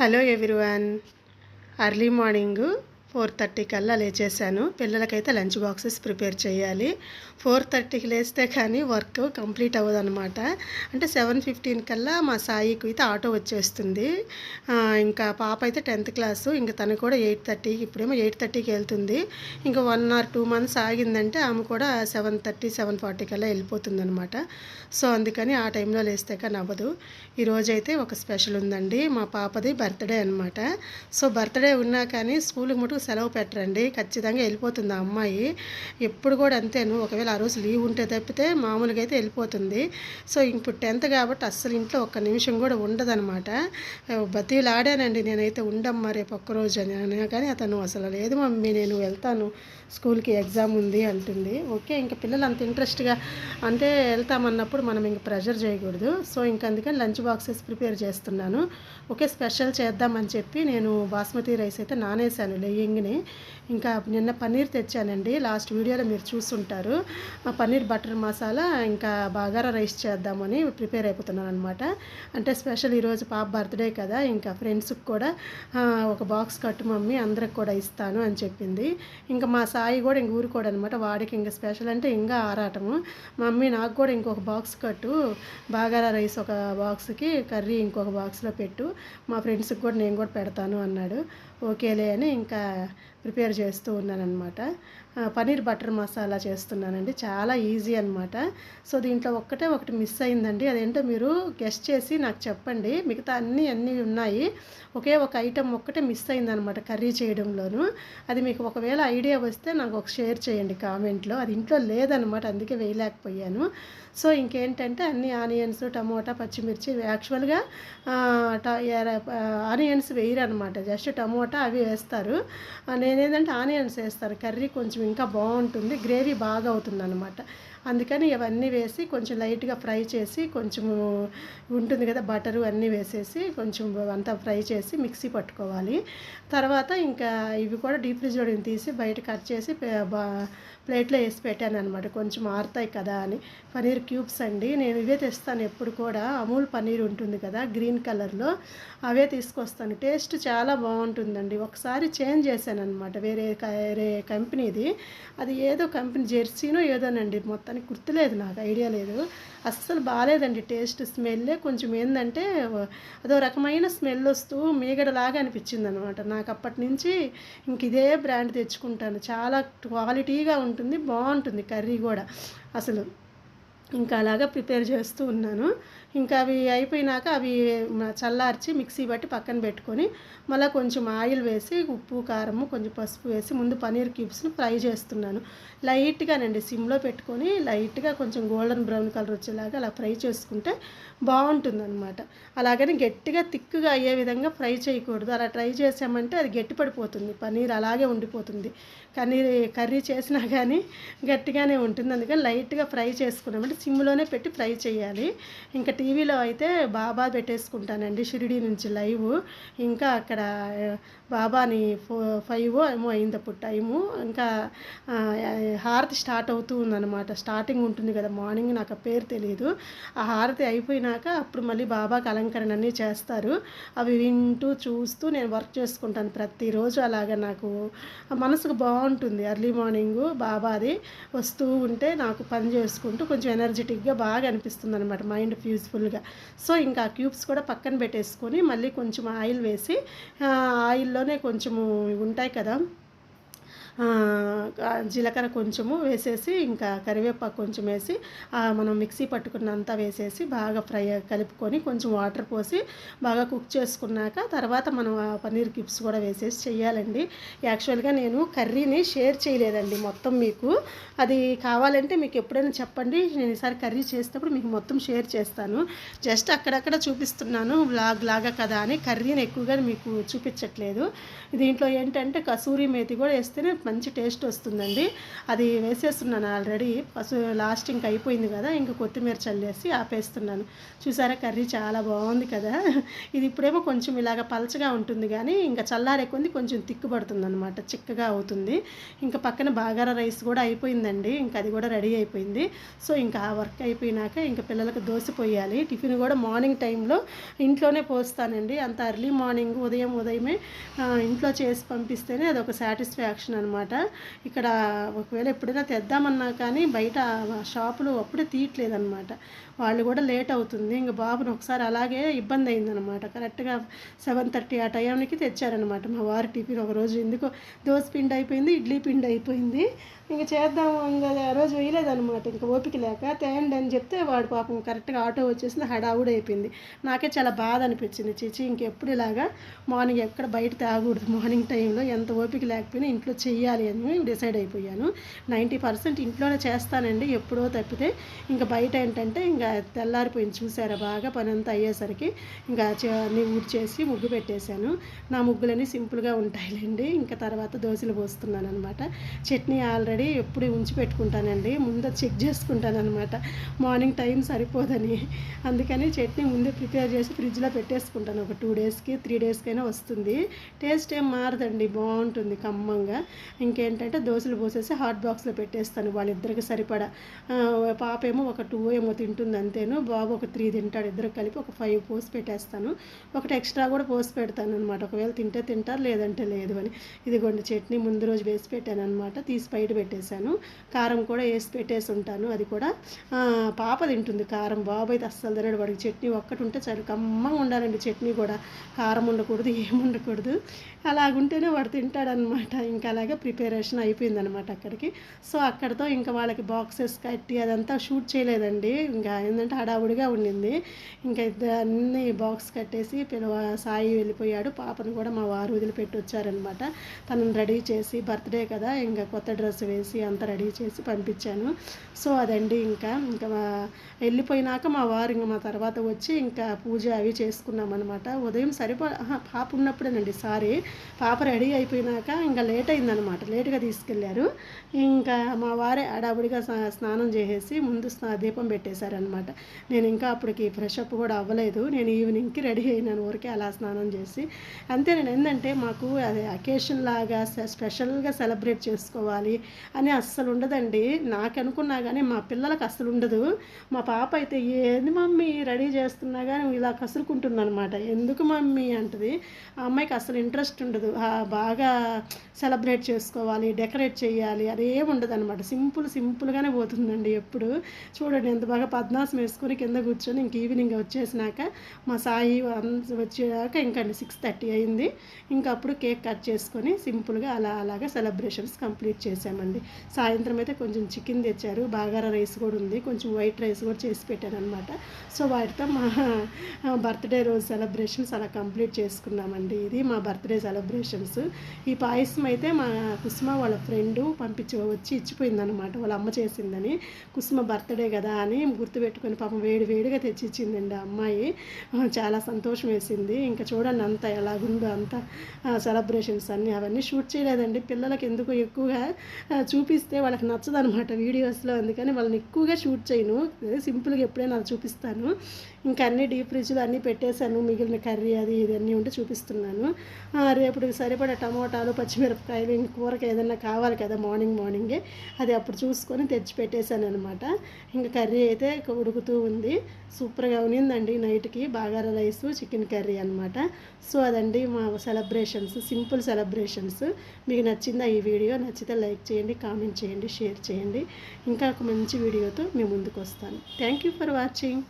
Hello everyone. Early morning. Four thirty కల్లా లేచేసాను పిల్లలకైతే లంచ్ బాక్సెస్ ప్రిపేర్ చేయాలి. ఫోర్ థర్టీకి లేస్తే కానీ వర్క్ కంప్లీట్ అవ్వదు అనమాట అంటే సెవెన్ ఫిఫ్టీన్ కల్లా మా సాయికి అయితే ఆటో వచ్చేస్తుంది. ఇంకా పాప అయితే టెన్త్ క్లాసు. ఇంకా తను కూడా ఎయిట్ థర్టీకి ఇప్పుడేమో ఎయిట్ థర్టీకి వెళ్తుంది. ఇంకా వన్ ఆర్ టూ మంత్స్ ఆగిందంటే ఆమె కూడా సెవెన్ థర్టీ సెవెన్ ఫార్టీ కల్లా వెళ్ళిపోతుంది అనమాట సో అందుకని ఆ టైంలో లేస్తే కానీ అవ్వదు. ఈరోజైతే ఒక స్పెషల్ ఉందండి. మా పాపది బర్త్డే అనమాట సో బర్త్డే ఉన్నా కానీ స్కూల్కి మటుకు సెలవు పెట్టరండి. ఖచ్చితంగా వెళ్ళిపోతుంది ఆ అమ్మాయి. ఎప్పుడు కూడా అంతేను. ఒకవేళ ఆ రోజు లీవ్ ఉంటే తప్పితే మామూలుగా అయితే వెళ్ళిపోతుంది. సో ఇప్పుడు టెన్త్ కాబట్టి అస్సలు ఇంట్లో ఒక్క నిమిషం కూడా ఉండదనమాట బతీలు నేనైతే ఉండమ్మా రేపు ఒక్కరోజు అని అన్నా కానీ అతను అసలు లేదు మమ్మీ నేను వెళ్తాను. స్కూల్కి ఎగ్జామ్ ఉంది అంటుంది. ఓకే ఇంకా పిల్లలు అంత ఇంట్రెస్ట్గా అంటే వెళ్తామన్నప్పుడు మనం ఇంక ప్రెషర్ చేయకూడదు. సో ఇంక అందుకని లంచ్ బాక్సెస్ ప్రిపేర్ చేస్తున్నాను. ఓకే స్పెషల్ చేద్దామని చెప్పి నేను బాస్మతి రైస్ అయితే నానేసాను. లెయ్యంగిని ఇంకా నిన్న పన్నీర్ తెచ్చానండి. లాస్ట్ వీడియోలో మీరు చూస్తుంటారు. ఆ పన్నీర్ బటర్ మసాలా ఇంకా బాగారా రైస్ చేద్దామని ప్రిపేర్ అయిపోతున్నాను అనమాట అంటే స్పెషల్ ఈరోజు పాప బర్త్డే కదా ఇంకా ఫ్రెండ్స్కి కూడా ఒక బాక్స్ కట్టు మమ్మీ అందరికి కూడా ఇస్తాను అని చెప్పింది. ఇంకా మా సాయి కూడా ఇంక ఊరుకోడు అనమాట వాడికి ఇంకా స్పెషల్ అంటే ఇంకా ఆరాటము. మమ్మీ నాకు కూడా ఇంకొక బాక్స్ కట్టు. బాగారా రైస్ ఒక బాక్స్కి కర్రీ ఇంకొక బాక్స్లో పెట్టు. మా ఫ్రెండ్స్కి కూడా నేను కూడా పెడతాను అన్నాడు. ఓకేలే అని ఇంకా ప్రిపేర్ చేస్తూ ఉన్నానమాట పన్నీర్ బటర్ మసాలా చేస్తున్నానండి. చాలా ఈజీ అనమాట సో దీంట్లో ఒక్కటే ఒకటి మిస్ అయిందండి. అదేంటో మీరు గెస్ట్ చేసి నాకు చెప్పండి. మిగతా అన్నీ అన్నీ ఉన్నాయి. ఒకే ఒక ఐటెం ఒక్కటే మిస్ అయిందనమాట కర్రీ చేయడంలోను. అది మీకు ఒకవేళ ఐడియా వస్తే నాకు ఒక షేర్ చేయండి కామెంట్లో. అది ఇంట్లో లేదనమాట అందుకే వేయలేకపోయాను. సో ఇంకేంటంటే అన్ని ఆనియన్స్ టమోటా పచ్చిమిర్చి యాక్చువల్గా ట- ఆనియన్స్ వేయరు అనమాట జస్ట్ టమోటా అవి వేస్తారు. ఆ, నేనేంటంటే ఆనియన్స్ వేస్తాను కర్రీ కొంచెం ఇంకా బాగుంటుంది. గ్రేవీ బాగా అవుతుంది అనమాట అందుకని ఇవన్నీ వేసి కొంచెం లైట్గా ఫ్రై చేసి కొంచెము ఉంటుంది కదా బటరు అన్నీ వేసేసి కొంచెం అంతా ఫ్రై చేసి మిక్సీ పట్టుకోవాలి. తర్వాత ఇంకా ఇవి కూడా డీప్ ఫ్రిడ్జ్లో తీసి బయట కట్ చేసి బా- ప్లేట్లో వేసి పెట్టాను అనమాట కొంచెం ఆరుతాయి కదా అని. పనీర్ క్యూబ్స్ అండి. నేను ఇవే తెస్తాను ఎప్పుడు కూడా. అమూల్ పనీర్ ఉంటుంది కదా గ్రీన్ కలర్లో. అవే తీసుకొస్తాను. టేస్ట్ చాలా బాగుంటుందండి. ఒకసారి చేంజ్ చేశాను అనమాట వేరే క- వేరే కంపెనీది. అది ఏదో కంపెనీ జెర్సీనో ఏదోనండి మొత్తం. మొత్తానికి గుర్తులేదు నాకు ఐడియా లేదు. అస్సలు బాగాలేదండి టేస్ట్ స్మెల్లే కొంచెం ఏంటంటే అదో రకమైన స్మెల్ వస్తూ మీగడలాగా అనిపించింది అనమాట నాకు అప్పటి నుంచి ఇంక ఇదే బ్రాండ్ తెచ్చుకుంటాను. చాలా క్వాలిటీగా ఉంటుంది బాగుంటుంది కర్రీ కూడా. అసలు ఇంకా అలాగా ప్రిపేర్ చేస్తూ ఉన్నాను. ఇంకా అవి అయిపోయినాక అవి చల్లార్చి మిక్సీ బట్టి పక్కన పెట్టుకొని మళ్ళీ కొంచెం ఆయిల్ వేసి ఉప్పు కారము కొంచెం పసుపు వేసి ముందు పనీర్ క్యూబ్స్ని ఫ్రై చేస్తున్నాను. లైట్గానండి సిమ్లో పెట్టుకొని లైట్గా కొంచెం గోల్డెన్ బ్రౌన్ కలర్ వచ్చేలాగా అలా ఫ్రై చేసుకుంటే బాగుంటుందన్నమాట. అలాగని గట్టిగా తిక్కుగా అయ్యే విధంగా ఫ్రై చేయకూడదు. అలా ట్రై చేసామంటే అది గట్టి పడిపోతుంది పనీర్ అలాగే ఉండిపోతుంది. కర్రీ కర్రీ చేసినా కానీ గట్టిగానే ఉంటుంది. అందుకని లైట్గా ఫ్రై చేసుకున్నామంటే సిమ్లోనే పెట్టి ఫ్రై చేయాలి. ఇంకా టీవీలో అయితే బాబా పెట్టేసుకుంటానండి షిరిడి నుంచి లైవ్. ఇంకా అక్కడ బాబాని ఫో ఫైవ్ ఏమో అయింది అప్పుడు టైము. ఇంకా హారతి స్టార్ట్ అవుతూ ఉందన్నమాట. స్టార్టింగ్ ఉంటుంది కదా మార్నింగ్ నాకు ఆ పేరు తెలియదు ఆ హారతి అయిపోయినాక అప్పుడు మళ్ళీ బాబాకి అలంకరణ అన్నీ చేస్తారు. అవి వింటూ చూస్తూ నేను వర్క్ చేసుకుంటాను ప్రతిరోజు. అలాగా నాకు మనసుకు బాగుంటుంది. ఎర్లీ మార్నింగ్ బాబాది వస్తూ ఉంటే నాకు పని చేసుకుంటూ కొంచెం ఎనర్జీ ఎనర్జెటిక్గా బాగా అనిపిస్తుంది అనమాట మైండ్ ఫ్యూజ్ఫుల్గా సో ఇంకా క్యూబ్స్ కూడా పక్కన పెట్టేసుకొని మళ్ళీ కొంచెం ఆయిల్ వేసి ఆయిల్లోనే కొంచెము ఉంటాయి కదా జీలకర్ర కొంచెము వేసేసి ఇంకా కరివేపాకు కొంచెం వేసి మనం మిక్సీ పట్టుకున్నంతా వేసేసి బాగా ఫ్రై కలుపుకొని కొంచెం వాటర్ పోసి బాగా కుక్ చేసుకున్నాక తర్వాత మనం ఆ పన్నీర్ క్యూబ్స్ కూడా వేసేసి చేయాలండి యాక్చువల్గా నేను కర్రీని షేర్ చేయలేదండి మొత్తం మీకు. అది కావాలంటే మీకు ఎప్పుడైనా చెప్పండి. నేను ఈసారి కర్రీ చేసేటప్పుడు మీకు మొత్తం షేర్ చేస్తాను. జస్ట్ అక్కడక్కడ చూపిస్తున్నాను బ్లాగ్ లాగా కదా అని. కర్రీని ఎక్కువగా మీకు చూపించట్లేదు. దీంట్లో ఏంటంటే కసూరి మేతి కూడా వేస్తేనే మంచి టేస్ట్ వస్తుంది. వస్తుందండి అది వేసేస్తున్నాను ఆల్రెడీ. పసు లాస్ట్ ఇంక అయిపోయింది కదా ఇంక కొత్తిమీర చల్లేసి ఆపేస్తున్నాను. చూసారా కర్రీ చాలా బాగుంది కదా. ఇది ఇప్పుడేమో కొంచెం ఇలాగ పలచగా ఉంటుంది కానీ ఇంకా చల్లారే కొంది కొంచెం తిక్కుబడుతుంది అనమాట చిక్కగా అవుతుంది. ఇంకా పక్కన బాగారా రైస్ కూడా అయిపోయిందండి. ఇంకా అది కూడా రెడీ అయిపోయింది. సో ఇంకా ఆ వర్క్ అయిపోయినాక ఇంకా పిల్లలకు దోశ పోయాలి. టిఫిన్ కూడా మార్నింగ్ టైంలో ఇంట్లోనే పోస్తానండి. అంత ఎర్లీ మార్నింగ్ ఉదయం ఉదయమే ఇంట్లో చేసి పంపిస్తేనే అది ఒక సాటిస్ఫాక్షన్ అనమాట ఇక్కడ ఒకవేళ ఎప్పుడైనా తెద్దామన్నా కానీ బయట షాపులు అప్పుడే తీయట్లేదన్నమాట. వాళ్ళు కూడా లేట్ అవుతుంది. ఇంకా బాబును ఒకసారి అలాగే ఇబ్బంది అయిందనమాట కరెక్ట్గా సెవెన్ థర్టీ ఆ టైంకి తెచ్చారనమాట మా వారి టిఫిన్ ఒక రోజు ఎందుకో దోశ పిండి అయిపోయింది ఇడ్లీ పిండి అయిపోయింది. ఇంక చేద్దాం ఇంకా ఆ రోజు వేయలేదనమాట ఇంకా ఓపిక లేక తేండి అని చెప్తే వాడు పాపం కరెక్ట్గా ఆటో వచ్చేసింది హడావుడి అయిపోయింది. నాకే చాలా బాధ అనిపించింది. చిచి ఇంకెప్పుడు ఇలాగా మార్నింగ్ ఎక్కడ బయట తాగకూడదు. మార్నింగ్ టైంలో ఎంత ఓపిక లేకపోయినా ఇంట్లో చేయాలి అని డిసైడ్ అయిపోయాను. నైంటీ పర్సెంట్ ఇంట్లోనే చేస్తానండి ఎప్పుడో తప్పితే. ఇంకా బయట ఏంటంటే ఇంకా తెల్లారిపోయింది. చూసారా? బాగా పని అంతా అయ్యేసరికి ఇంకా చ- అన్నీ ఊడ్చేసి ముగ్గు పెట్టేశాను. నా ముగ్గులన్నీ సింపుల్గా ఉంటాయిలేండి. ఇంకా తర్వాత దోశలు పోస్తున్నాను అనమాట చట్నీ ఆల్రెడీ ఎప్పుడు ఉంచి పెట్టుకుంటానండి. ముందు చెక్ చేసుకుంటాను అనమాట మార్నింగ్ టైం సరిపోదని. అందుకని చట్నీ ముందే ప్రిపేర్ చేసి ఫ్రిడ్జ్లో పెట్టేసుకుంటాను. ఒక టూ డేస్కి త్రీ డేస్కైనా వస్తుంది. టేస్ట్ ఏం మారదండి. బాగుంటుంది కమ్మంగా. ఇంకేంటంటే దోశలు పోసేసి హాట్ బాక్స్లో పెట్టేస్తాను వాళ్ళిద్దరికి సరిపడా. పాప ఏమో ఒక టూ ఏమో తింటుంది అంతేను. బాబు ఒక త్రీ తింటాడు. ఇద్దరు కలిపి ఒక ఫైవ్ పోసి పెట్టేస్తాను. ఒకటి ఎక్స్ట్రా కూడా పోసి పెడతాను అనమాట ఒకవేళ తింటే తింటారు లేదంటే లేదు అని. ఇదిగోండి చట్నీ ముందు రోజు వేసి పెట్టాను అనమాట తీసి బయట పెట్టేశాను. కారం కూడా వేసి పెట్టేసి ఉంటాను. అది కూడా పాప తింటుంది కారం. బాబు అయితే అస్సలు తినడు. వాడికి చట్నీ ఒక్కటి ఉంటే చాలు. కమ్మంగా ఉండాలండి చట్నీ కూడా. కారం ఉండకూడదు ఏం ఉండకూడదు. అలాగుంటేనే వాడు తింటాడనమాట ఇంకా అలాగే ప్రిపరేషన్ అయిపోయిందనమాట అక్కడికి. సో అక్కడితో ఇంకా వాళ్ళకి బాక్సెస్ కట్టి అదంతా షూట్ చేయలేదండి. ఇంకా ఏంటంటే హడావుడిగా ఉండింది. ఇంకా ఇద్దరు అన్ని బాక్స్ కట్టేసి పిలవ సాయి వెళ్ళిపోయాడు. పాపను కూడా మా వారు వదిలిపెట్టి వచ్చారనమాట తనని రెడీ చేసి బర్త్డే కదా ఇంకా కొత్త డ్రెస్ వేసి అంతా రెడీ చేసి పంపించాను. సో అదండి ఇంకా. ఇంకా వెళ్ళిపోయినాక మా వారు ఇంకా మా తర్వాత వచ్చి ఇంకా పూజ అవి చేసుకున్నాం అనమాట ఉదయం సరిపో పాప ఉన్నప్పుడేనండి సారీ. పాప రెడీ అయిపోయినాక ఇంకా లేట్ అయిందనమాట. లేట్గా తీసుకెళ్ళారు ఇంకా మా వారే అడావుడిగా స్నానం చేసేసి ముందు స్నా దీపం పెట్టేశారనమాట. నేను ఇంకా అప్పటికి ఫ్రెష్ అప్ కూడా అవ్వలేదు. నేను ఈవినింగ్కి రెడీ అయినాను ఊరికే అలా స్నానం చేసి. అంతే నేను ఏంటంటే మాకు అది అకేషన్ లాగా స్పెషల్గా సెలబ్రేట్ చేసుకోవాలి అని అస్సలు ఉండదండి. నాకు అనుకున్నా కానీ మా పిల్లలకు అస్సలు ఉండదు. మా పాప అయితే ఏంది మమ్మీ రెడీ చేస్తున్నా కానీ ఇలా కసురుకుంటుంది అనమాట ఎందుకు మమ్మీ? అంటది. ఆ అమ్మాయికి అసలు ఇంట్రెస్ట్ ఉండదు. బాగా సెలబ్రేట్ చేసుకోవాలి డెకరేట్ చేయాలి అదేం ఉండదు అనమాట సింపుల్ సింపుల్గానే పోతుందండి ఎప్పుడు. చూడండి ఎంత బాగా పద్నాసం వేసుకొని కింద కూర్చొని ఇంక ఈవినింగ్ వచ్చేసినాక మా సాయి అంత వచ్చాక ఇంకా సిక్స్ థర్టీ అయింది. ఇంకా అప్పుడు కేక్ కట్ చేసుకొని సింపుల్గా అలా అలాగా సెలబ్రేషన్స్ కంప్లీట్ చేసామండి. సాయంత్రం అయితే కొంచెం చికెన్ తెచ్చారు బాగారా రైస్ కూడా ఉంది కొంచెం వైట్ రైస్ కూడా చేసి పెట్టాను అనమాట సో వాటితో మా బర్త్డే రోజు సెలబ్రేషన్స్ అలా కంప్లీట్ చేసుకున్నామండి. ఇది మా బర్త్డే సెలబ్రేషన్స్. ఈ పాయసం అయితే మా కుసుమ వాళ్ళ ఫ్రెండ్ పంపించి వచ్చి ఇచ్చిపోయిందనమాట వాళ్ళ అమ్మ చేసిందని. కుసుమ బర్త్డే కదా అని పెట్టుకొని పాపం వేడి వేడిగా తెచ్చి ఇచ్చిందండి ఆ అమ్మాయి. చాలా సంతోషం వేసింది. ఇంకా చూడండి అంత ఎలాగుందో అంత సెలబ్రేషన్స్ అన్నీ అవన్నీ షూట్ చేయలేదండి. పిల్లలకి ఎందుకు ఎక్కువగా చూపిస్తే వాళ్ళకి నచ్చదనమాట వీడియోస్లో అందుకని వాళ్ళని ఎక్కువగా షూట్ చేయను. సింపుల్గా ఎప్పుడైనా అది చూపిస్తాను. ఇంకా అన్ని డీప్ ఫ్రిడ్జ్లో అన్నీ పెట్టేశాను. మిగిలిన కర్రీ అది ఇది అన్నీ ఉంటే చూపిస్తున్నాను. ఆ, రేపటికి సరిపడా టమోటాలు పచ్చిమిరపకాయలు ఇంక కూరకి ఏదైనా కావాలి కదా మార్నింగ్ మార్నింగే అది అప్పుడు చూసుకొని తెచ్చి పెట్టేశాను అనమాట ఇంకా కర్రీ అయితే ఉడుకుతూ ఉంది. సూపర్గా ఉనిందండి నైట్కి. బాగారా రైస్ చికెన్ కర్రీ అనమాట సో అదండి మా సెలబ్రేషన్స్ సింపుల్ సెలబ్రేషన్స్. మీకు నచ్చిందా ఈ వీడియో? నచ్చితే లైక్ చేయండి కామెంట్ చేయండి షేర్ చేయండి. ఇంకా ఒక మంచి వీడియోతో మీ ముందుకు వస్తాను థ్యాంక్ యూ ఫర్ వాచింగ్.